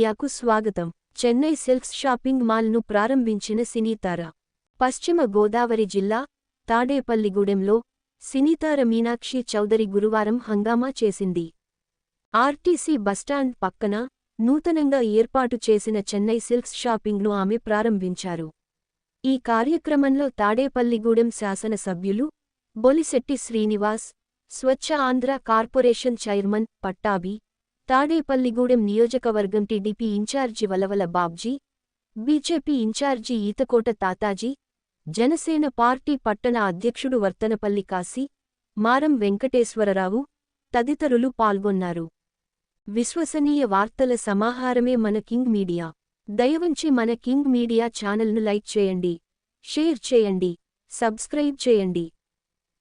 మీడియాకు స్వాగతం. Chennai silks shopping మాల్ను ప్రారంభించిన సినీతార. పశ్చిమ గోదావరి జిల్లా తాడేపల్లిగూడెంలో సినీతార మీనాక్షి చౌదరి గురువారం హంగామా చేసింది. ఆర్టీసీ బస్టాండ్ పక్కన నూతనంగా ఏర్పాటు చేసిన చెన్నై సిల్క్స్ షాపింగ్ను ఆమె ప్రారంభించారు. ఈ కార్యక్రమంలో తాడేపల్లిగూడెం శాసనసభ్యులు బొలిశెట్టి శ్రీనివాస్ స్వచ్ఛ ఆంధ్ర కార్పొరేషన్ చైర్మన్ పట్టాభి తాడేపల్లిగూడెం నియోజకవర్గం TDP in charge Valavala Babji BJP in charge Etakota Tataji Janasena party పట్టణ అధ్యక్షుడు వర్తనపల్లి కాశీ మారం వెంకటేశ్వరరావు తదితరులు పాల్గొన్నారు. విశ్వసనీయ వార్తల సమాహారమే మన కింగ్ మీడియా. దయవంచి మన కింగ్ మీడియా ఛానల్ను లైక్ చేయండి షేర్ చేయండి సబ్స్క్రైబ్ చేయండి.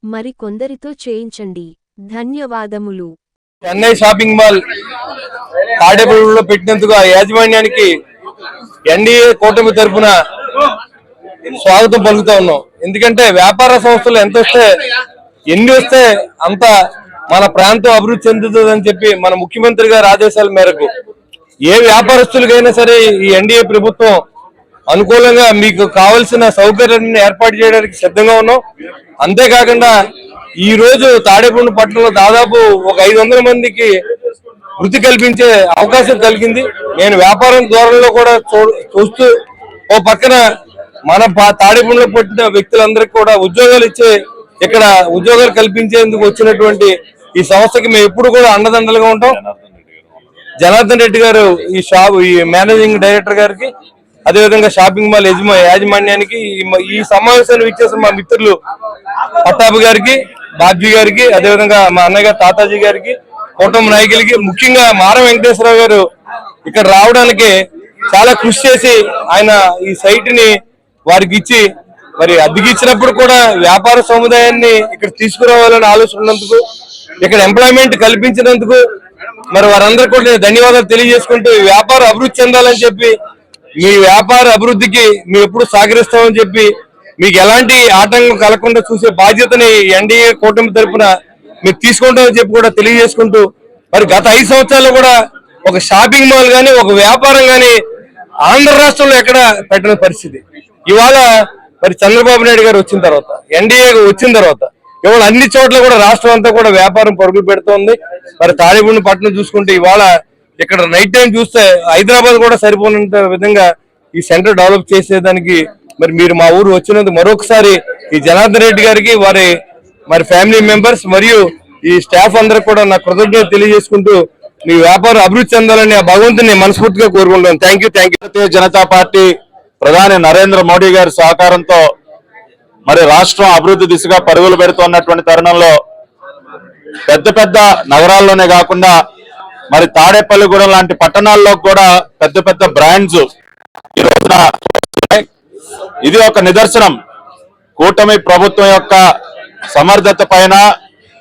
మరి కొందరితో చేయించండి. ధన్యవాదములు. చెన్నై షాపింగ్ మాల్ తాడేపల్లిలో పెట్టినందుకు ఆ యాజమాన్యానికి ఎన్డీఏ కూటమి తరఫున స్వాగతం పలుకుతా ఉన్నాం. ఎందుకంటే వ్యాపార సంస్థలు ఎంత వస్తే ఎన్ని వస్తే అంత మన ప్రాంతం అభివృద్ధి చెందుతుందని చెప్పి మన ముఖ్యమంత్రి గారి ఆదేశాల మేరకు ఏ వ్యాపారస్తులకైనా సరే ఈ ఎన్డీఏ ప్రభుత్వం అనుకూలంగా మీకు కావలసిన సౌకర్యాన్ని ఏర్పాటు చేయడానికి సిద్ధంగా ఉన్నాం. అంతేకాకుండా ఈ రోజు తాడేపండు పట్టణంలో దాదాపు ఒక ఐదు వందల మందికి వృత్తి కల్పించే అవకాశం కలిగింది. నేను వ్యాపారం ధోరణిలో కూడా చూ- చూస్తూ ఓ పక్కన మన పా- పుట్టిన వ్యక్తులందరికీ కూడా ఉద్యోగాలు ఇచ్చే ఇక్కడ ఉద్యోగాలు కల్పించేందుకు వచ్చినటువంటి ఈ సంస్థకి మేము ఎప్పుడు కూడా అండదండలుగా ఉంటాం. జనార్దన్ రెడ్డి గారు ఈ షాప్ ఈ మేనేజింగ్ డైరెక్టర్ గారికి అదేవిధంగా షాపింగ్ మాల్ యజమా యాజమాన్యానికి ఈ ఈ సమావేశాన్ని ఇచ్చేసిన మా మిత్రులు పట్టాపు గారికి బాబ్జీ గారికి అదేవిధంగా మా అన్నయ్య తాతాజీ గారికి కుటుంబ నాయకులకి ముఖ్యంగా మారం వెంకటేశ్వరరావు గారు ఇక్కడ రావడానికి చాలా కృషి చేసి ఆయన ఈ సైట్ని వారికి ఇచ్చి మరి అద్దెకి ఇచ్చినప్పుడు కూడా వ్యాపార సముదాయాన్ని ఇక్కడ తీసుకురావాలని ఆలోచన ఉన్నందుకు ఇక్కడ ఎంప్లాయ్మెంట్ కల్పించినందుకు మరి వారందరూ కూడా నేను ధన్యవాదాలు తెలియజేసుకుంటూ వ్యాపార వ్యాపారం అభివృద్ధి చెందాలని చెప్పి మీ వ్యాపార అభివృద్ధికి మేము ఎప్పుడు సహకరిస్తామని చెప్పి మీకు ఎలాంటి ఆటంకం కలగకుండా చూసే బాధ్యతని ఎన్డీఏ కూటమి తరఫున మీరు తీసుకుంటామని చెప్పి కూడా తెలియజేసుకుంటూ మరి గత ఐదు సంవత్సరాల్లో కూడా ఒక షాపింగ్ మాల్ కానీ ఒక వ్యాపారం కానీ ఆంధ్ర రాష్ట్రంలో ఎక్కడ పెట్టిన పరిస్థితి. ఇవాళ మరి చంద్రబాబు నాయుడు గారు వచ్చిన తర్వాత ఎన్డీఏ వచ్చిన తర్వాత ఇవాళ అన్ని చోట్ల కూడా రాష్ట్రం అంతా కూడా వ్యాపారం పరుగులు పెడుతోంది. మరి తాడిపూడి పట్టణం చూసుకుంటే ఇవాళ ఇక్కడ నైట్ టైం చూస్తే హైదరాబాద్ కూడా సరిపోనంత విధంగా ఈ సెంటర్ డెవలప్ చేసేదానికి మరి మీరు మా ఊరు వచ్చినందుకు మరొకసారి ఈ జనార్దన్ రెడ్డి గారికి వారి మరి ఫ్యామిలీ మెంబర్స్ మరియు ఈ స్టాఫ్ అందరికి కూడా నా కృతజ్ఞత తెలియజేసుకుంటూ మీ వ్యాపారం అభివృద్ధి చెందాలని ఆ భగవంతుని మనస్ఫూర్తిగా కోరుకుంటాను thank you thank you Janata party ప్రధాని నరేంద్ర మోడీ గారి సహకారంతో మరి రాష్ట్రం అభివృద్ధి దిశగా పరుగులు పెడుతున్నటువంటి తరుణంలో పెద్ద పెద్ద నగరాల్లోనే కాకుండా మరి తాడేపల్లిగూడెం లాంటి పట్టణాల్లో కూడా పెద్ద పెద్ద బ్రాండ్స్ ఈ రోజున ఇది ఒక నిదర్శనం. కూటమి ప్రభుత్వం యొక్క సమర్థత పైన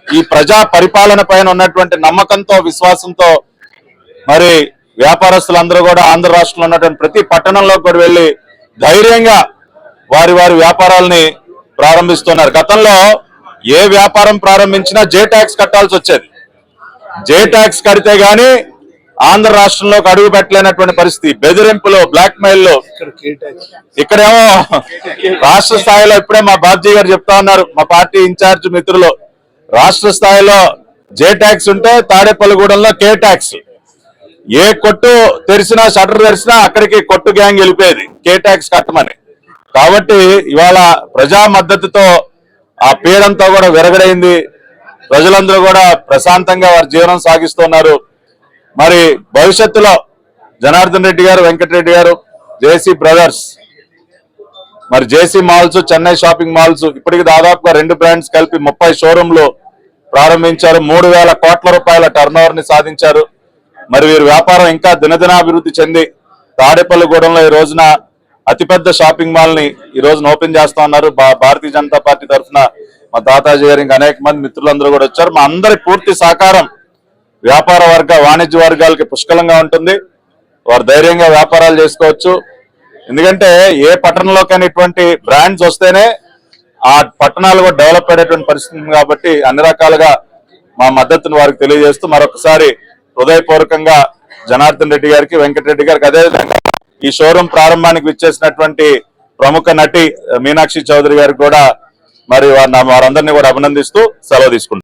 ఈ ప్రజా పరిపాలన పైన ఉన్నటువంటి నమ్మకంతో విశ్వాసంతో మరి వ్యాపారస్తులందరూ కూడా ఆంధ్ర రాష్ట్రంలో ఉన్నటువంటి ప్రతి పట్టణంలో కూడా వెళ్ళి ధైర్యంగా వారి వారి వ్యాపారాలని ప్రారంభిస్తున్నారు. గతంలో ఏ వ్యాపారం ప్రారంభించినా జే ట్యాక్స్ కట్టాల్సి వచ్చేది. జే ట్యాక్స్ కడితే గానీ ఆంధ్ర రాష్ట్రంలోకి అడుగు పెట్టలేనటువంటి పరిస్థితి. బెదిరింపులో బ్లాక్ మెయిల్లో ఇక్కడేమో రాష్ట్ర స్థాయిలో ఇప్పుడే మా బాబ్జీ గారు చెప్తా ఉన్నారు మా పార్టీ ఇన్ఛార్జ్ మిత్రులు. రాష్ట్ర స్థాయిలో జే ట్యాక్స్ ఉంటే తాడేపల్లిగూడెంలో కే ట్యాక్స్. ఏ కొట్టు తెరిచినా షటర్ తెరిచినా అక్కడికి కొట్టు గ్యాంగ్ వెళ్ళిపోయేది. కే ట్యాక్స్ కట్టమని. కాబట్టి ఇవాళ ప్రజా మద్దతుతో ఆ పీడంతా కూడా విరగడైంది. ప్రజలందరూ కూడా ప్రశాంతంగా వారి జీవనం సాగిస్తున్నారు. మరి భవిష్యత్తులో జనార్దన్ రెడ్డి గారు వెంకటరెడ్డి గారు జేసీ బ్రదర్స్ మరి JC malls Chennai shopping malls ఇప్పటికి దాదాపుగా రెండు బ్రాండ్స్ కలిపి ముప్పై షోరూంలు ప్రారంభించారు. మూడు వేల కోట్ల రూపాయల టర్న్ని సాధించారు. మరి వీరి వ్యాపారం ఇంకా దినదినాభివృద్ధి చెంది తాడేపల్లిగూడెంలో ఈ రోజున అతిపెద్ద షాపింగ్ మాల్ని ఈ రోజున ఓపెన్ చేస్తా ఉన్నారు. భా- భారతీయ జనతా పార్టీ తరఫున మా తాతాజీ గారు ఇంకా అనేక మంది మిత్రులందరూ కూడా వచ్చారు. మా అందరి పూర్తి సహకారం వ్యాపార వర్గ వాణిజ్య వర్గాలకి పుష్కలంగా ఉంటుంది. వారు ధైర్యంగా వ్యాపారాలు చేసుకోవచ్చు. ఎందుకంటే ఏ పట్టణంలోకైనా ఇటువంటి బ్రాండ్స్ వస్తేనే ఆ పట్టణాలు కూడా డెవలప్ అయ్యేటువంటి పరిస్థితి కాబట్టి అన్ని రకాలుగా మా మద్దతును వారికి తెలియజేస్తూ మరొకసారి హృదయపూర్వకంగా జనార్దన్ రెడ్డి గారికి వెంకటరెడ్డి గారికి అదేవిధంగా ఈ షోరూం ప్రారంభానికి విచ్చేసినటువంటి ప్రముఖ నటి మీనాక్షి చౌదరి గారికి కూడా మరి వారిని వారందరినీ కూడా అభినందిస్తూ సెలవు తీసుకుంటారు